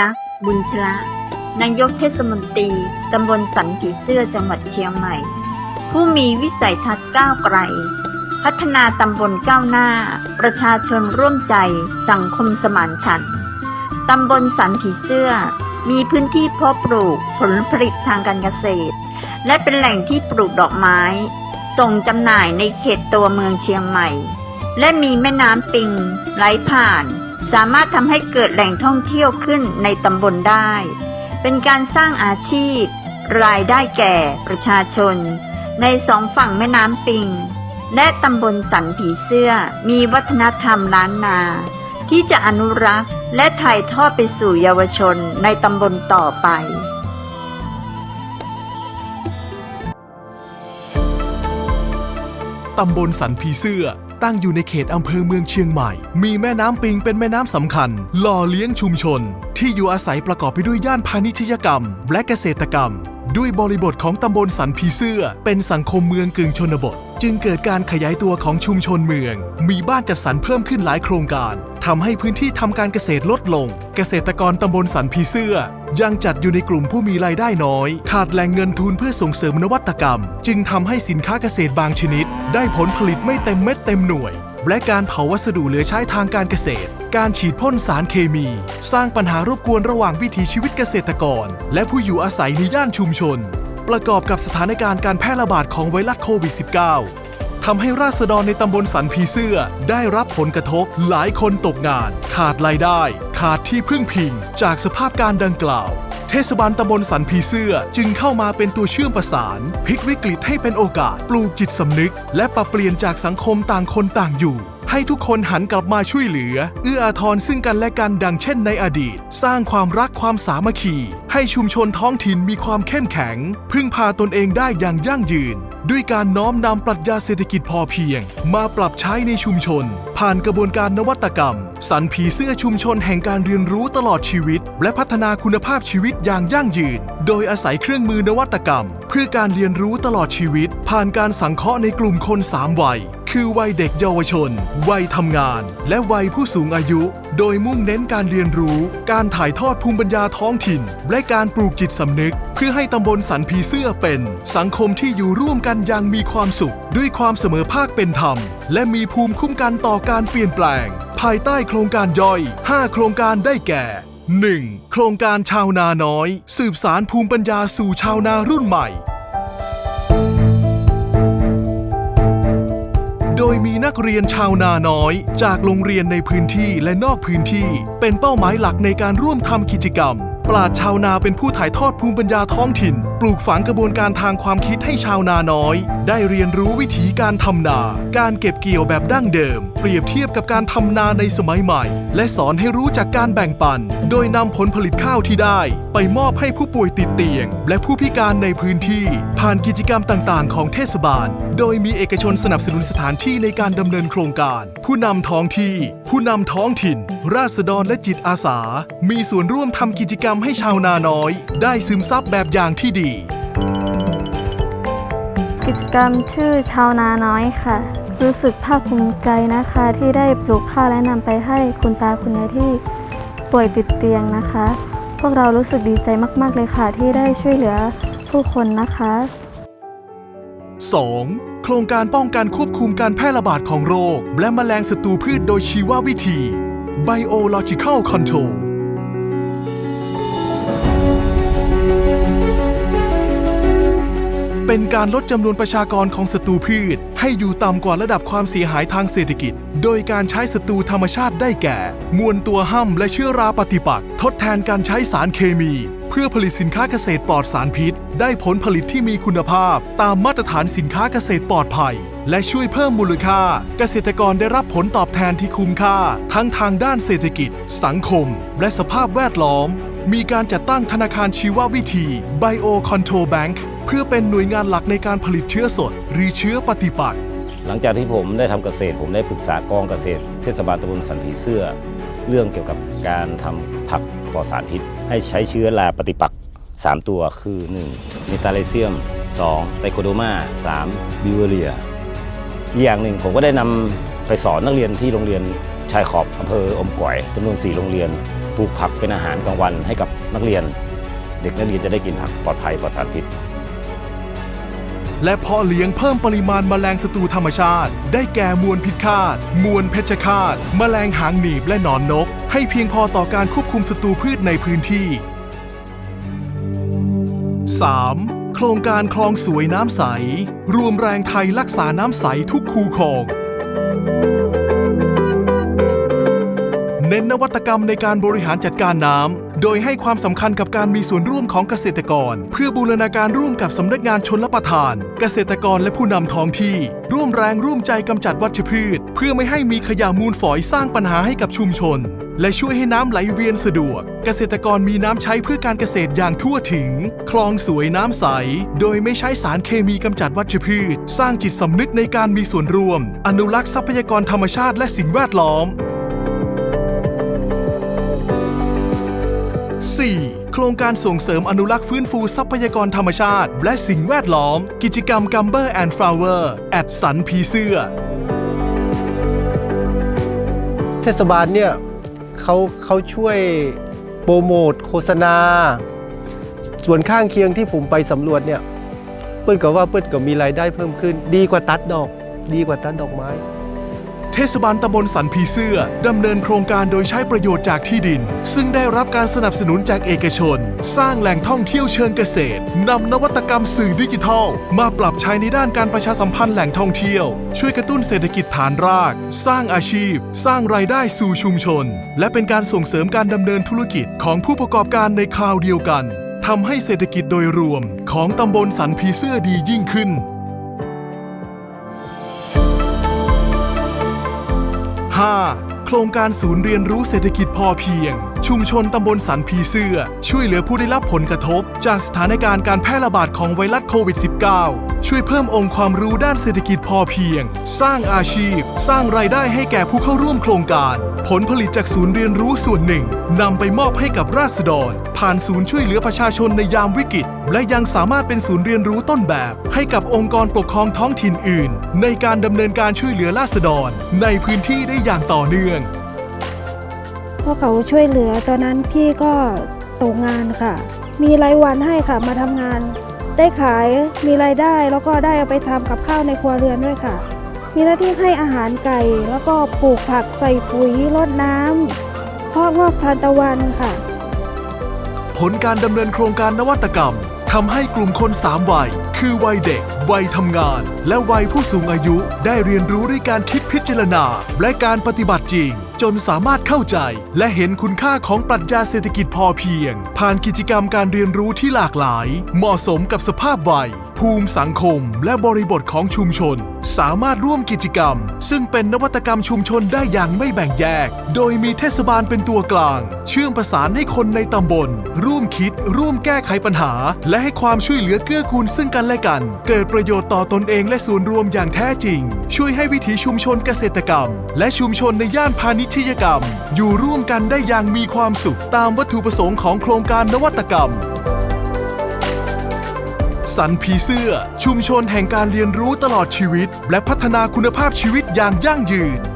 ลักษณ์ บุญชละนายกเทศมนตรี ตำบลสันผีเสื้อจังหวัดเชียงใหม่ ผู้มีวิสัยทัศน์ก้าวไกล พัฒนาตำบลก้าวหน้า ประชาชนร่วมใจ สังคมสมานฉันท์ตำบลสันผีเสื้อ มีพื้นที่เพาะปลูกผลผลิตทางการเกษตร และเป็นแหล่งที่ปลูกดอกไม้ ส่งจำหน่ายในเขตตัวเมืองเชียงใหม่ และมีแม่น้ำปิงไหลผ่าน สามารถทำให้เกิดแหล่งท่องเที่ยวขึ้นในตำบลได้ เป็นการสร้างอาชีพ รายได้แก่ประชาชน ในสองฝั่งแม่น้ำปิง และตำบลสันผีเสื้อมีวัฒนธรรมล้านนา ที่จะอนุรักษ์และถ่ายทอดไปสู่เยาวชนในตำบลต่อไปตำบลสันผีเสื้อ ตั้งอยู่ในเขตอำเภอเมืองเชียงใหม่ มีแม่น้ำปิงเป็นแม่น้ำสำคัญ หล่อเลี้ยงชุมชน ที่อยู่อาศัยประกอบไปด้วยย่านพาณิชยกรรม และเกษตรกรรม ด้วยบริบทของตำบลสันผีเสื้อ เป็นสังคมเมืองกึ่งชนบท จึงเกิดการขยายตัวของชุมชนเมือง มีบ้านจัดสรรเพิ่มขึ้นหลายโครงการ ทำให้พื้นที่ทำการเกษตรลดลง เกษตรกรตำบลสันผีเสื้อ ยังจัดอยู่ในกลุ่มผู้มีรายได้น้อย ขาดแหล่งเงินทุนเพื่อส่งเสริมนวัตกรรม จึงทำให้สินค้าเกษตรบางชนิด ได้ผลผลิตไม่เต็มเม็ดเต็มหน่วย และการเผาวัสดุเหลือใช้ทางการเกษตร การฉีดพ่นสารเคมี สร้างปัญหารบกวนระหว่างวิถีชีวิตเกษตรกร และผู้อยู่อาศัยในย่านชุมชน ประกอบกับสถานการณ์การแพร่ระบาดของไวรัสโควิด -19 ทำให้ราษฎรในตำบลสันผีเสื้อ ได้รับผลกระทบหลายคนตกงาน ขาดรายได้ ขาดที่พึ่งพิง จากสภาพการดังกล่าว เทศบาลตำบลสันผีเสื้อจึงเข้ามาเป็นตัวเชื่อมประสาน พลิกวิกฤตให้เป็นโอกาสปลูกจิตสำนึก และปรับเปลี่ยนจากสังคมต่างคนต่างอยู่ ให้ทุกคนหันกลับมาช่วยเหลือ เอื้ออาทรซึ่งกันและกันดังเช่นในอดีต สร้างความรักความสามัคคี ให้ชุมชนท้องถิ่นมีความเข้มแข็ง พึ่งพาตนเองได้อย่างยั่งยืน ด้วยการน้อมนำปรัชญาเศรษฐกิจพอเพียง มาปรับใช้ในชุมชน ผ่านกระบวนการนวัตกรรมสันผีเสื้อชุมชนแห่งการเรียนรู้ตลอดชีวิต และพัฒนาคุณภาพชีวิตอย่างยั่งยืน โดยอาศัยเครื่องมือนวัตกรรม เพื่อการเรียนรู้ตลอดชีวิต ผ่านการสังเคราะห์ในกลุ่มคนสามวัย คือวัยเด็กเยาวชน วัยทำงาน และวัยผู้สูงอายุ โดยมุ่งเน้นการเรียนรู้ การถ่ายทอดภูมิปัญญาท้องถิ่น และการปลูกจิตสำนึก เพื่อให้ตำบลสันผีเสื้อเป็น สังคมที่อยู่ร่วมกันอย่างมีความสุข ด้วยความเสมอภาคเป็นธรรม และมีภูมิคุ้มกันต่อการเปลี่ยนแปลง ภายใต้โครงการย่อย 5 โครงการได้แก่ 1. โครงการชาวนาน้อย สืบสารภูมิปัญญาสู่ชาวนารุ่นใหม่ ดยมีนักเรียนชาวนาน้อย จากโรงเรียนในพื้นที่และนอกพื้นที่ เป็นเป้าหมายหลักในการร่วมทำกิจกรรม ปราดชาวนาเป็นผู้ถ่ายทอดภูมิปัญญาท้องถิ่น ปลูกฝังกระบวนการทางความคิดให้ชาวนาน้อย ได้เรียนรู้วิธีการทำนา การเก็บเกี่ยวแบบดั้งเดิม เปรียบเทียบกับการทำนาในสมัยใหม่ และสอนให้รู้จากการแบ่งปัน โดยนำผลผลิตข้าวที่ได้ ไปมอบให้ผู้ป่วยติดเตียง และผู้พิการในพื้นที่ ผ่านกิจกรรมต่างๆ ของเทศบาล โดยมีเอกชนสนับสนุนสถานที่ในการดำเนินโครงการ ผู้นำท้องที่ ผู้นำท้องถิ่น ราษฎรและจิตอาสา มีส่วนร่วมทำกิจกรรมให้ชาวนาน้อย ได้ซึมซับแบบอย่างที่ดี กิจกรรมชื่อชาวนาน้อยค่ะ รู้สึกภาคภูมิใจนะคะ ที่ได้ปลูกข้าวและนำไปให้คุณตาคุณยายที่ป่วยติดเตียงนะคะ พวกเรารู้สึกดีใจมาก ๆ เลยค่ะ ที่ได้ช่วยเหลือผู้คนนะคะ 2. โครงการป้องกันควบคุมการแพร่ระบาดของโรค และแมลงศัตรูพืชโดยชีววิธี Biological Control เป็นการลดจำนวนประชากรของศัตรูพืช ให้อยู่ต่ำกว่าระดับความเสียหายทางเศรษฐกิจ โดยการใช้ศัตรูธรรมชาติได้แก่ มวลตัวห้ำและเชื้อราปฏิปักษ์ทดแทนการใช้สารเคมี เพื่อผลิตสินค้าเกษตรปลอดสารพิษ ได้ผลผลิตที่มีคุณภาพ ตามมาตรฐานสินค้าเกษตรปลอดภัย และช่วยเพิ่มมูลค่า เกษตรกรได้รับผลตอบแทนที่คุ้มค่า ทั้งทางด้านเศรษฐกิจ สังคม และสภาพแวดล้อม มีการจัดตั้งธนาคารชีววิธี Bio Control Bank เพื่อเป็นหน่วยงานหลักในการผลิตเชื้อสด หรือเชื้อปฏิปักษ์หลังจากที่ผมได้ทำเกษตร ผมได้ปรึกษากองเกษตร เทศบาลตำบลสันผีเสื้อ เรื่องเกี่ยวกับการทำผักปลอดสารพิษ ให้ใช้เชื้อราปฏิปักษ์3 ตัวคือ 1. มิตาเลเซียม 2. ไตโคโดมา 3. บิวเวเรียอีกอย่างหนึ่งผมก็ได้นำไปสอนนักเรียนที่โรงเรียนชายขอบอำเภออมก๋อยจำนวน 4 โรงเรียนปลูกผักเป็นอาหารกลางวันให้กับนักเรียน เด็กนักเรียนจะได้กินผักปลอดภัยปลอดสารพิษ และเพาะเลี้ยงเพิ่มปริมาณแมลงศัตรูธรรมชาติ ได้แก่มวลพิษคาต มวลเพชฌฆาต แมลงหางหนีบและหนอนนก ให้เพียงพอต่อการควบคุมศัตรูพืชในพื้นที่ 3. โครงการคลองสวยน้ำใส รวมแรงไทยรักษาน้ำใสทุกคูคลองเน้นนวัตกรรมในการบริหารจัดการน้ำโดยให้ความสำคัญกับการมีส่วนร่วมของเกษตรกร เพื่อบูรณาการร่วมกับสำนักงานชนรับประทาน เกษตรกรและผู้นำท้องที่ ร่วมแรงร่วมใจกำจัดวัชพืช เพื่อไม่ให้มีขยะมูลฝอยสร้างปัญหาให้กับชุมชน และช่วยให้น้ำไหลเวียนสะดวก เกษตรกรมีน้ำใช้เพื่อการเกษตรอย่างทั่วถึง คลองสวยน้ำใส โดยไม่ใช้สารเคมีกำจัดวัชพืช สร้างจิตสำนึกในการมีส่วนร่วม อนุรักษ์ทรัพยากรธรรมชาติและสิ่งแวดล้อม 4. โครงการส่งเสริมอนุรักษ์ฟื้นฟูทรัพยากรธรรมชาติ และสิ่งแวดล้อม กิจกรรม Gumber and Flower แอดสันผีเสื้อ เทศบาลเนี่ยเขาเขาช่วยโปรโมทโฆษณา ส่วนข้างเคียงที่ผมไปสำรวจเนี่ยเปิ้ลก็ว่าเปิ้ลก็มีรายได้เพิ่มขึ้น ดีกว่าตัดดอก ดีกว่าตัดดอกไม้ เทศบาลตำบลสันผีเสื้อ ดำเนินโครงการโดยใช้ประโยชน์จากที่ดิน ซึ่งได้รับการสนับสนุนจากเอกชน สร้างแหล่งท่องเที่ยวเชิงเกษตรนำนวัตกรรมสื่อดิจิทัล มาปรับใช้ในด้านการประชาสัมพันธ์แหล่งท่องเที่ยว ช่วยกระตุ้นเศรษฐกิจฐานราก สร้างอาชีพ สร้างรายได้สู่ชุมชน และเป็นการส่งเสริมการดำเนินธุรกิจของผู้ประกอบการในคราวเดียวกันทำให้เศรษฐกิจโดยรวม ของตำบลสันผีเสื้อดียิ่งขึ้น 5. โครงการศูนย์เรียนรู้เศรษฐกิจพอเพียง ชุมชนตำบลสันผีเสื้อ ช่วยเหลือผู้ได้รับผลกระทบ จากสถานการณ์การแพร่ระบาดของไวรัสโควิด -19 ช่วยเพิ่มองค์ความรู้ด้านเศรษฐกิจพอเพียง สร้างอาชีพ สร้างรายได้ให้แก่ผู้เข้าร่วมโครงการ ผลผลิตจากศูนย์เรียนรู้ส่วนหนึ่งนำไปมอบให้กับราษฎร ผ่านศูนย์ช่วยเหลือประชาชนในยามวิกฤต และยังสามารถเป็นศูนย์เรียนรู้ต้นแบบ ให้กับองค์กรปกครองท้องถิ่นอื่น ในการดำเนินการช่วยเหลือราษฎร ในพื้นที่ได้อย่างต่อเนื่อง พวกเขาช่วยเหลือตอนนั้นพี่ก็ตกงานค่ะ มีรายวันให้ค่ะมาทำงาน ได้ขายมีรายได้แล้วก็ได้เอาไปทำกับข้าวในครัวเรือนด้วยค่ะ มีหน้าที่ให้อาหารไก่ แล้วก็ปลูกผักใส่ปุ๋ยรดน้ำเพาะงอกทานตะวันค่ะ ผลการดำเนินโครงการนวัตกรรมทำให้กลุ่มคน3วัย คือวัยเด็ก วัยทำงาน และวัยผู้สูงอายุได้เรียนรู้ด้วยการคิดพิจารณา และการปฏิบัติจริง จนสามารถเข้าใจ และเห็นคุณค่าของปรัชญาเศรษฐกิจพอเพียง ผ่านกิจกรรมการเรียนรู้ที่หลากหลาย เหมาะสมกับสภาพวัย ภูมิสังคม และบริบทของชุมชน สามารถร่วมกิจกรรม ซึ่งเป็นนวัตกรรมชุมชนได้อย่างไม่แบ่งแยก โดยมีเทศบาลเป็นตัวกลาง เชื่อมประสานให้คนในตำบล ร่วมคิด ร่วมแก้ไขปัญหา และให้ความช่วยเหลือเกื้อกูลซึ่งกันและกัน เกิดประโยชน์ต่อตนเองและส่วนรวมอย่างแท้จริง ช่วยให้วิถีชุมชนเกษตรกรรม และชุมชนในย่านพาณิชยกรรม อยู่ร่วมกันได้อย่างมีความสุข ตามวัตถุประสงค์ของโครงการนวัตกรรม สันผีเสื้อ ชุมชนแห่งการเรียนรู้ตลอดชีวิต และพัฒนาคุณภาพชีวิตอย่างยั่งยืน